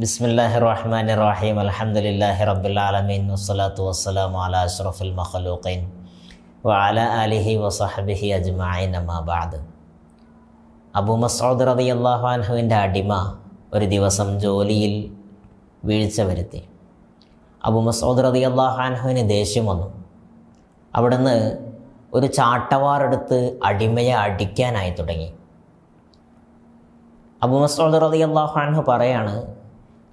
ബിസ്മില്ലാഹി റഹ്മാൻ റഹീം അലഹമുല്ലാഹി റബ്ബുലാലമീൻ വസ്സലാത്തു വസ്സലാം അല അഷ്റഫുൽ മഖലൂഖൈൻ. വഅല അലിഹി വസഹബിഹി അജ്മഈൻ. അമ്മാബാദ് അബു മസൂദ് റബി അള്ളാഹു അടിമ ഒരു ദിവസം ജോലിയിൽ വീഴ്ച വരുത്തി. അബു മസൂദ് റബി അള്ളാഹു ദേഷ്യം വന്നു. അവിടുന്ന് ഒരു ചാട്ടവാറെടുത്ത് അടിമയെ അടിക്കാനായി തുടങ്ങി. അബു മസൂദ് റബി അള്ളാഹു അൻഹു പറയാണ്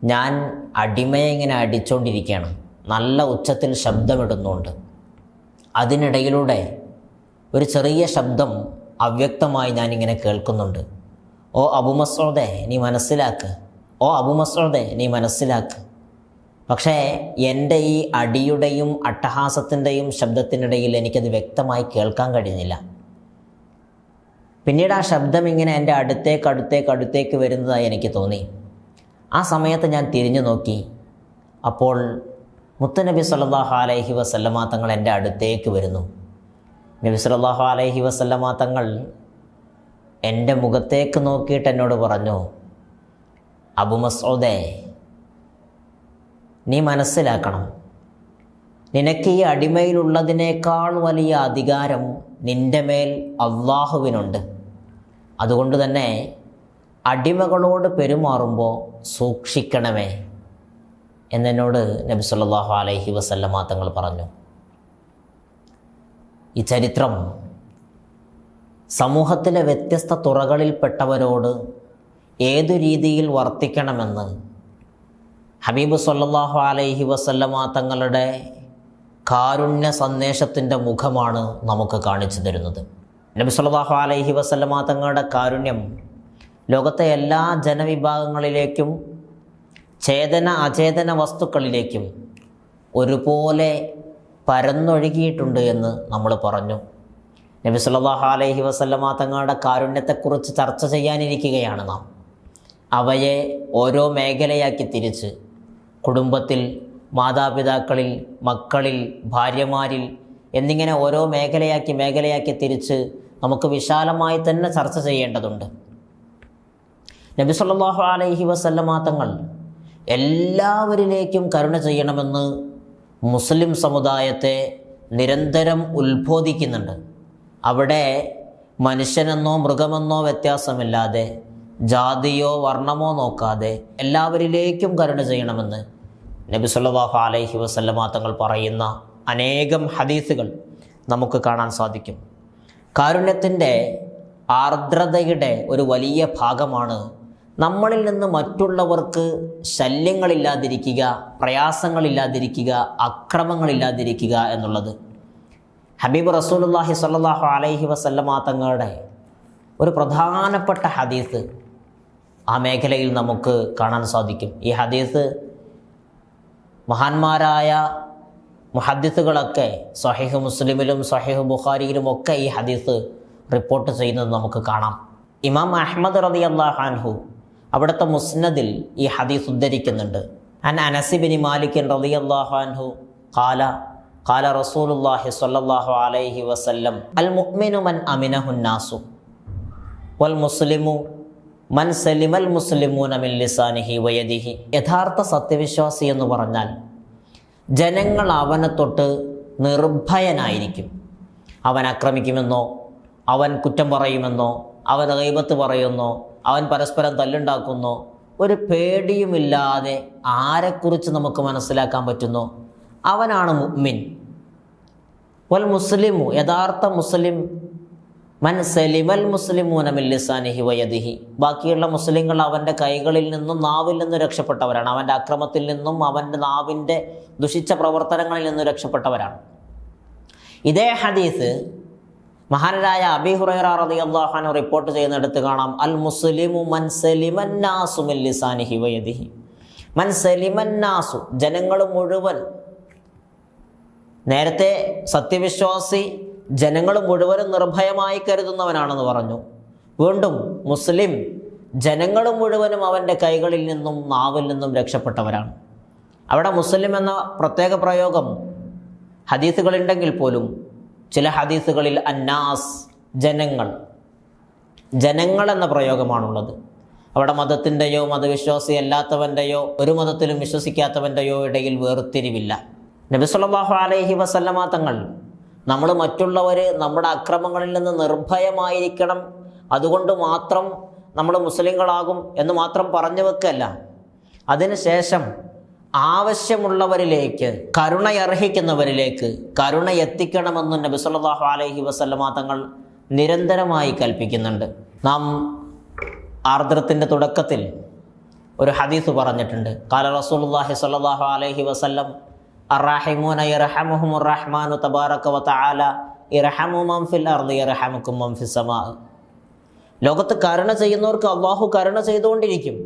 ഞാൻ അടിമയെ ഇങ്ങനെ അടിച്ചുകൊണ്ടിരിക്കുകയാണ് നല്ല ഉച്ചത്തിൽ ശബ്ദമിടുന്നുണ്ട്. അതിനിടയിലൂടെ ഒരു ചെറിയ ശബ്ദം അവ്യക്തമായി ഞാനിങ്ങനെ കേൾക്കുന്നുണ്ട്. ഓ അബുമസ്രോതെ നീ മനസ്സിലാക്ക്. ഓ അബുമസ്രോതെ നീ മനസ്സിലാക്ക്. പക്ഷേ എന്റെ ഈ അടിയുടെയും അട്ടഹാസത്തിന്റെയും ശബ്ദത്തിനിടയിൽ എനിക്കത് വ്യക്തമായി കേൾക്കാൻ കഴിഞ്ഞില്ല. പിന്നീട് ആ ശബ്ദം ഇങ്ങനെ എന്റെ അടുത്തേക്ക് അടുത്തേക്ക് അടുത്തേക്ക് വരുന്നതായി എനിക്ക് തോന്നി. ആ സമയത്ത് ഞാൻ തിരിഞ്ഞു നോക്കി. അപ്പോൾ മുത്തനബി സല്ലാഹു അലൈഹി വസല്ലമ തങ്ങൾ എന്റെ അടുത്തേക്ക് വരുന്നു. നബി സല്ലല്ലാഹു അലൈഹി വസല്ലമ തങ്ങൾ എന്റെ മുഖത്തേക്ക് നോക്കിയിട്ട് എന്നോട് പറഞ്ഞു അബു മസൂദേ നീ മനസ്സിലാക്കണം. നിനക്ക് ഈ അടിമയിലുള്ളതിനേക്കാൾ വലിയ അധികാരം നിന്റെ മേൽ അള്ളാഹുവിനുണ്ട് അതുകൊണ്ട് തന്നെ അടിമകളോട് പെരുമാറുമ്പോൾ സൂക്ഷിക്കണമേ എന്നെന്നോട് നബി സല്ലാഹു അലൈഹി വസല്ലമ തങ്ങൾ പറഞ്ഞു. ഈ ചരിത്രം സമൂഹത്തിലെ വ്യത്യസ്ത തുറകളിൽപ്പെട്ടവരോട് ഏതു രീതിയിൽ വർത്തിക്കണമെന്ന് ഹബീബ് സല്ലാഹു അലൈഹി വസല്ലമ തങ്ങളുടെ കാരുണ്യ സന്ദേശത്തിന്റെ മുഖമാണ് നമുക്ക് കാണിച്ചു തരുന്നത്. നബി സല്ലാഹു അലൈഹി വസല്ലമ തങ്ങളുടെ കാരുണ്യം ലോകത്തെ എല്ലാ ജനവിഭാഗങ്ങളിലേക്കും ചേതന അചേതന വസ്തുക്കളിലേക്കും ഒരുപോലെ പരന്നൊഴുകിയിട്ടുണ്ട് എന്ന് നമ്മൾ പറഞ്ഞു. നബി സല്ലല്ലാഹു അലൈഹി വസല്ലമ തങ്ങളുടെ കാരുണ്യത്തെക്കുറിച്ച് ചർച്ച ചെയ്യാനിരിക്കുകയാണ് നാം. അവയെ ഓരോ മേഖലയാക്കി തിരിച്ച് കുടുംബത്തിൽ മാതാപിതാക്കളിൽ മക്കളിൽ ഭാര്യമാരിൽ എന്നിങ്ങനെ ഓരോ മേഖലയാക്കി മേഖലയാക്കി തിരിച്ച് നമുക്ക് വിശാലമായി തന്നെ ചർച്ച ചെയ്യേണ്ടതുണ്ട്. നബി സല്ലാഹു അലൈഹി വസല്ലമ തങ്ങൾ എല്ലാവരിലേക്കും കരുണ ചെയ്യണമെന്ന് മുസ്ലിം സമുദായത്തെ നിരന്തരം ഉത്ബോധിക്കുന്നുണ്ട്. അവിടെ മനുഷ്യനെന്നോ മൃഗമെന്നോ വ്യത്യാസമില്ലാതെ ജാതിയോ വർണമോ നോക്കാതെ എല്ലാവരിലേക്കും കരുണ ചെയ്യണമെന്ന് നബി സല്ലാഹു അലൈഹി വസല്ലമ തങ്ങൾ പറയുന്ന അനേകം ഹദീസുകൾ നമുക്ക് കാണാൻ സാധിക്കും. കാരുണ്യത്തിന്റെ ആർദ്രതയുടെ ഒരു വലിയ ഭാഗമാണ് നമ്മളിൽ നിന്ന് മറ്റുള്ളവർക്ക് ശല്യങ്ങളില്ലാതിരിക്കുക പ്രയാസങ്ങളില്ലാതിരിക്കുക അക്രമങ്ങളില്ലാതിരിക്കുക എന്നുള്ളത്. ഹബീബ് റസൂലുള്ളാഹി സ്വല്ലല്ലാഹു അലൈഹി വസല്ലമ തങ്ങളുടെ ഒരു പ്രധാനപ്പെട്ട ഹദീസ് ആ മേഖലയിൽ നമുക്ക് കാണാൻ സാധിക്കും. ഈ ഹദീസ് മഹാന്മാരായ മുഹദ്ദിസുകളൊക്കെ സഹീഹ് മുസ്ലിമിലും സഹീഹ് ബുഖാരിയിലും ഒക്കെ ഈ ഹദീസ് റിപ്പോർട്ട് ചെയ്യുന്നത് നമുക്ക് കാണാം. ഇമാം അഹമ്മദ് റതി അൻഹു അവിടുത്തെ മുസ്നദിൽ ഈ ഹദീസ് ഉദ്ധരിക്കുന്നുണ്ട്. അൻ അനസിബിനി മാലിക്കൻ അൻഹു കാല കാല റസൂലുല്ലാഹി സ്വല്ലല്ലാഹു അലൈഹി വസല്ലം അൽ മുഅ്മിനു മൻ അമിനഹുന്നാസു വൽ മുസ്ലിമു മൻ സലിമൽ മുസ്ലിമൂന മിൻ ലിസാനിഹി വയദിഹി. യഥാർത്ഥ സത്യവിശ്വാസി എന്ന് പറഞ്ഞാൽ ജനങ്ങൾ അവനെ തൊട്ട് നിർഭയനായിരിക്കും. അവൻ ആക്രമിക്കുമെന്നോ അവൻ കുറ്റം പറയുമെന്നോ അവൻ ഗൈബത്ത് പറയുന്നോ അവൻ പരസ്പരം തല്ലുണ്ടാക്കുന്നു. ഒരു പേടിയുമില്ലാതെ ആരെക്കുറിച്ച് നമുക്ക് മനസ്സിലാക്കാൻ പറ്റുന്നു? അവനാണ് മുഅ്മിൻ. വൽ മുസ്ലിമു യഥാർത്ഥ മുസ്ലിം. മൻ സലിമൽ മുസ്ലിമൂന മില്ലിസാനിഹി വയദിഹി. ബാക്കിയുള്ള മുസ്ലിങ്ങൾ അവന്റെ കൈകളിൽ നിന്നും നാവിൽ നിന്നും രക്ഷപ്പെട്ടവരാണ്. അവന്റെ അക്രമത്തിൽ നിന്നും അവന്റെ നാവിന്റെ ദുഷിച്ച പ്രവർത്തനങ്ങളിൽ നിന്നും രക്ഷപ്പെട്ടവരാണ്. ഇതേ ഹദീസ് മഹാനരായ അബി ഹുറൈറ റളിയല്ലാഹു റിപ്പോർട്ട് ചെയ്യുന്നിടത്ത് കാണാം. അൽ മുസ്ലിമു മൻ സലിമന്നാസു മിൻ ലിസാനിഹി വയദിഹി. മൻ സലിമന്നാസു ജനങ്ങൾ മുഴുവൻ. നേരത്തെ സത്യവിശ്വാസി ജനങ്ങൾ മുഴുവനും നിർഭയമായി കരുതുന്നവനാണെന്ന് പറഞ്ഞു. വീണ്ടും മുസ്ലിം ജനങ്ങൾ മുഴുവനും അവന്റെ കൈകളിൽ നിന്നും നാവിൽ നിന്നും രക്ഷപ്പെട്ടവരാണ്. അവിടെ മുസ്ലിം എന്ന പ്രത്യേക പ്രയോഗം ഹദീസുകളുണ്ടെങ്കിൽ പോലും ചില ഹദീസുകളിൽ അന്നാസ് ജനങ്ങൾ. ജനങ്ങൾ എന്ന പ്രയോഗമാണുള്ളത്. അവിടെ മതത്തിന്റെയോ മതവിശ്വാസി അല്ലാത്തവന്റെയോ ഒരു മതത്തിലും വിശ്വസിക്കാത്തവന്റെയോ ഇടയിൽ വേർതിരിവില്ല. നബി സല്ലല്ലാഹു അലൈഹി വസല്ലമ തങ്ങൾ നമ്മൾ മറ്റുള്ളവർ നമ്മുടെ അക്രമങ്ങളിൽ നിന്ന് നിർഭയമായിരിക്കണം. അതുകൊണ്ട് മാത്രം നമ്മൾ മുസ്ലിങ്ങളാകും എന്ന് മാത്രം പറഞ്ഞു വെക്കല്ല. അതിനുശേഷം ആവശ്യമുള്ളവരിലേക്ക് കരുണയർഹിക്കുന്നവരിലേക്ക് കരുണ എത്തിക്കണമെന്ന് നബി സല്ലല്ലാഹു അലൈഹി വസല്ലമ തങ്ങൾ നിരന്തരമായി കൽപ്പിക്കുന്നുണ്ട്. നാം ആർദ്രത്തിന്റെ തുടക്കത്തിൽ ഒരു ഹദീസ് പറഞ്ഞിട്ടുണ്ട്. കാല റസൂലുള്ളാഹി സ്വല്ലല്ലാഹു അലൈഹി വസല്ലം അറാഹിമൂന ഇർഹമുഹുമുർ റഹ്മാനു തബാറക വ തആല ഇർഹമു മൻ ഫിൽ അർദി ഇർഹമുക്കും മൻ ഫിസ് സമാ. ലോകത്ത് കരുണ ചെയ്യുന്നവർക്ക് അള്ളാഹു കരുണ ചെയ്തുകൊണ്ടിരിക്കും.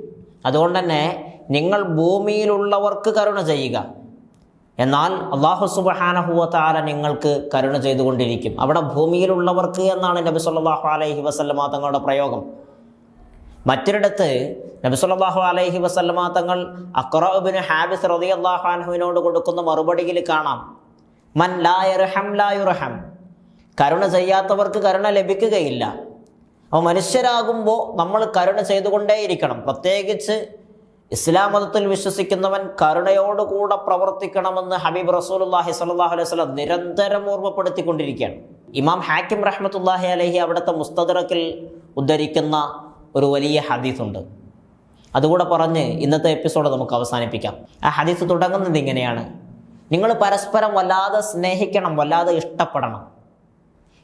അതുകൊണ്ട് തന്നെ നിങ്ങൾ ഭൂമിയിലുള്ളവർക്ക് കരുണ ചെയ്യുക. എന്നാൽ അള്ളാഹു സുബഹാനഹുവ താല നിങ്ങൾക്ക് കരുണ ചെയ്തുകൊണ്ടിരിക്കും. അവിടെ ഭൂമിയിലുള്ളവർക്ക് എന്നാണ് നബി സല്ലല്ലാഹു അലൈഹി വസല്ലമ തങ്ങളുടെ പ്രയോഗം. മറ്റൊരിടത്ത് നബി സല്ലല്ലാഹു അലൈഹി വസല്ലമ തങ്ങൾ അക്റബിന് ഹാബിസ് റതി അൻഹുവിനോട് കൊടുക്കുന്ന മറുപടിയിൽ കാണാം. മൻ ലാ യർഹം ലാ യുർഹം. കരുണ ചെയ്യാത്തവർക്ക് കരുണ ലഭിക്കുകയില്ല. അപ്പോൾ മനുഷ്യരാകുമ്പോൾ നമ്മൾ കരുണ ചെയ്തുകൊണ്ടേയിരിക്കണം. പ്രത്യേകിച്ച് ഇസ്ലാം മതത്തിൽ വിശ്വസിക്കുന്നവൻ കരുണയോടുകൂടെ പ്രവർത്തിക്കണമെന്ന് ഹബീബ് റസൂലുള്ളാഹി സ്വല്ലല്ലാഹു അലൈഹി വസല്ലം നിരന്തരം ഓർമ്മപ്പെടുത്തിക്കൊണ്ടിരിക്കുകയാണ്. ഇമാം ഹാക്കിം റഹ്മത്തുല്ലാഹി അലഹി അവിടുത്തെ മുസ്തദറക്കിൽ ഉദ്ധരിക്കുന്ന ഒരു വലിയ ഹദീസുണ്ട്. അതുകൂടെ പറഞ്ഞ് ഇന്നത്തെ എപ്പിസോഡ് നമുക്ക് അവസാനിപ്പിക്കാം. ആ ഹദീസ് തുടങ്ങുന്നത് ഇങ്ങനെയാണ്. നിങ്ങൾ പരസ്പരം വല്ലാതെ സ്നേഹിക്കണം വല്ലാതെ ഇഷ്ടപ്പെടണം.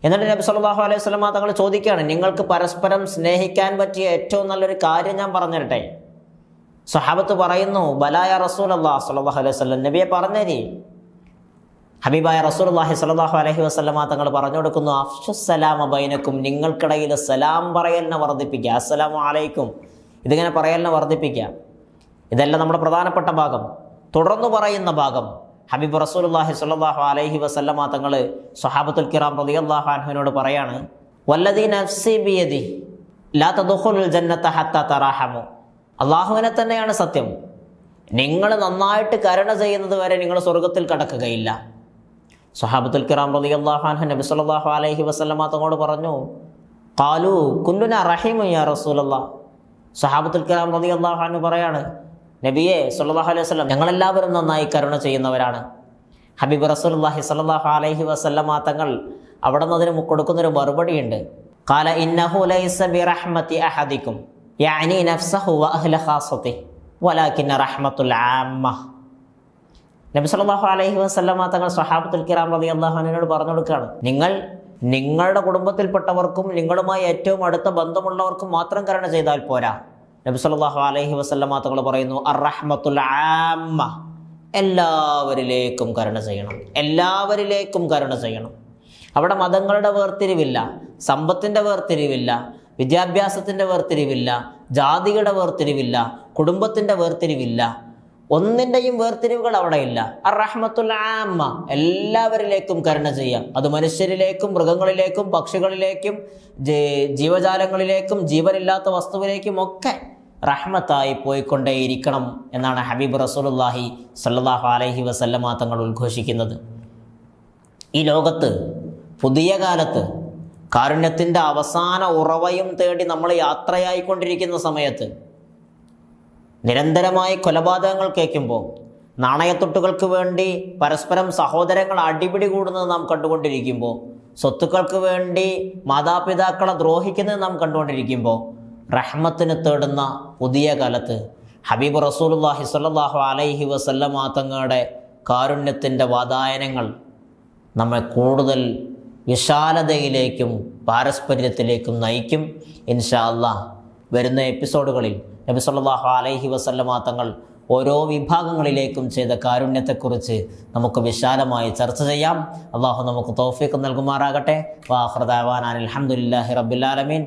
എന്നിട്ട് നബി സല്ലാഹു അലൈഹി സ്വലമ തങ്ങൾ ചോദിക്കുകയാണ് നിങ്ങൾക്ക് പരസ്പരം സ്നേഹിക്കാൻ പറ്റിയ ഏറ്റവും നല്ലൊരു കാര്യം ഞാൻ പറഞ്ഞിരട്ടെ സഹാബത്ത് പറയുന്നു ബലായ റസൂൽ അള്ളാഹ് സല്ലല്ലാഹു അലൈഹി വസ്ലം നബിയെ പറഞ്ഞേരി. ഹബീബായ റസൂൽ അള്ളാഹി സ്വല്ലല്ലാഹു അലഹി വസ്ലമ തങ്ങൾ പറഞ്ഞു കൊടുക്കുന്നു അഫ്ഷുസലാമ ബൈനക്കും നിങ്ങൾക്കിടയിൽ സലാം പറയലിനെ വർദ്ധിപ്പിക്കുക. അസ്സലാമു അലൈക്കും. ഇതിങ്ങനെ പറയലിനെ വർദ്ധിപ്പിക്കുക. ഇതെല്ലാം നമ്മുടെ പ്രധാനപ്പെട്ട ഭാഗം. തുടർന്നു പറയുന്ന ഭാഗം. ഹബീബ് റസൂലുള്ളാഹി സ്വല്ലല്ലാഹു അലൈഹി വസല്ലമ തങ്ങൾ സ്വഹാബത്തുൽ കിറാം റളിയല്ലാഹു അൻഹുവിനോട് പറയാണ് വല്ലദീ നഫ്സി ബിയദി ലാ തദ്ഖുലുൽ ജന്നത ഹത്താ തറാഹമു. അള്ളാഹുവിനെ തന്നെയാണ് സത്യം. നിങ്ങൾ നന്നായിട്ട് കരുണ ചെയ്യുന്നത് വരെ നിങ്ങൾ സ്വർഗത്തിൽ കടക്കുകയില്ല. സഹാബത്തുൽ കിറാം റതി അള്ളാഹാൻ നബി സല്ലല്ലാഹു അലൈഹി വസല്ലമ തങ്ങോട് പറഞ്ഞു കാലു കുല്ലുന റഹീമു യാ റസൂലല്ല. സഹാബത്തുൽ കിറാം റതി അള്ളാഹാൻ പറയാണ് നബിയെ സല്ലല്ലാഹു അലൈഹി വസ്ലം ഞങ്ങളെല്ലാവരും നന്നായി കരുണ ചെയ്യുന്നവരാണ്. ഹബീബ് റസൂലുള്ളാഹി സല്ലാഹു അലൈഹി വസല്ലമ തങ്ങൾ അവിടെ നിന്ന് അതിന് കൊടുക്കുന്നൊരു മറുപടിയുണ്ട്. കാല ഇന്നഹു ലൈസ ബിറഹ്മതി അഹദിക്കും. യാനി നഫ്സഹു വ خاصته ولكن വലാകിന്ന റഹ്മത്തുൽ ആമ്മ. നബി സല്ലല്ലാഹു അലൈഹി വസല്ലമ തങ്ങൾ സ്വഹാബത്തുൽ കിറാം റളിയല്ലാഹു അൻഹുവിനോട് പറഞ്ഞു കൊടുക്കുകയാണ് നിങ്ങൾ നിങ്ങളുടെ കുടുംബത്തിൽപ്പെട്ടവർക്കും നിങ്ങളുമായി ഏറ്റവും അടുത്ത ബന്ധമുള്ളവർക്കും മാത്രം കരുണ ചെയ്താൽ പോരാ. നബി സല്ലല്ലാഹു അലൈഹി വസല്ലമ തങ്ങൾ പറയുന്നു അർ റഹ്മത്തുൽ ആമ്മ എല്ലാവരിലേക്കും കരുണ ചെയ്യണം എല്ലാവരിലേക്കും കരുണ ചെയ്യണം. അവിടെ മതങ്ങളുടെ വേർതിരിവില്ല സമ്പത്തിന്റെ വേർതിരിവില്ല വിദ്യാഭ്യാസത്തിന്റെ വേർതിരിവില്ല ജാതിയുടെ വേർതിരിവില്ല കുടുംബത്തിന്റെ വേർതിരിവില്ല. ഒന്നിന്റെയും വേർതിരിവുകൾ അവിടെ ഇല്ല അറഹമത്തുൽ ആമ്മ എല്ലാവരിലേക്കും കരുണ ചെയ്യാം. അത് മനുഷ്യരിലേക്കും മൃഗങ്ങളിലേക്കും പക്ഷികളിലേക്കും ജീവജാലങ്ങളിലേക്കും ജീവനില്ലാത്ത വസ്തുവിലേക്കും ഒക്കെ റഹ്മത്തായി പോയിക്കൊണ്ടേയിരിക്കണം എന്നാണ് ഹബീബ് റസൂലുള്ളാഹി സല്ലല്ലാഹു അലൈഹി വസല്ലമ തങ്ങൾ ഉദ്ഘോഷിക്കുന്നത്. ഈ ലോകത്ത് പുതിയ കാലത്ത് കാരുണ്യത്തിന്റെ അവസാന ഉറവയും തേടി നമ്മൾ യാത്രയായിക്കൊണ്ടിരിക്കുന്ന സമയത്ത് നിരന്തരമായി കൊലപാതകങ്ങൾ കേൾക്കുമ്പോൾ നാണയത്തൊട്ടുകൾക്ക് വേണ്ടി പരസ്പരം സഹോദരങ്ങൾ അടിപിടി കൂടുന്നത് നാം കണ്ടുകൊണ്ടിരിക്കുമ്പോൾ സ്വത്തുക്കൾക്ക് വേണ്ടി മാതാപിതാക്കളെ ദ്രോഹിക്കുന്നത് നാം കണ്ടുകൊണ്ടിരിക്കുമ്പോൾ റഹ്മത്തിന് തേടുന്ന പുതിയ കാലത്ത് ഹബീബ് റസൂലുള്ളാഹി സ്വല്ലല്ലാഹു അലൈഹി വസല്ലമ തങ്ങളുടെ കാരുണ്യത്തിന്റെ വാതായനങ്ങൾ നമ്മെ കൂടുതൽ വിശാലതയിലേക്കും പാരസ്പര്യത്തിലേക്കും നയിക്കും ഇൻഷാ അല്ലാഹ് വരുന്ന എപ്പിസോഡുകളിൽ നബി സല്ലാഹു അലൈഹി വസല്ലമ തങ്ങൾ ഓരോ വിഭാഗങ്ങളിലേക്കും ചെയ്ത കാരുണ്യത്തെക്കുറിച്ച് നമുക്ക് വിശാലമായി ചർച്ച ചെയ്യാം. അള്ളാഹു നമുക്ക് തൗഫീഖ് നൽകുമാറാകട്ടെ. വാഹൃദാവാൻ അലഹമുല്ലാഹി റബ്ബുലാലമീൻ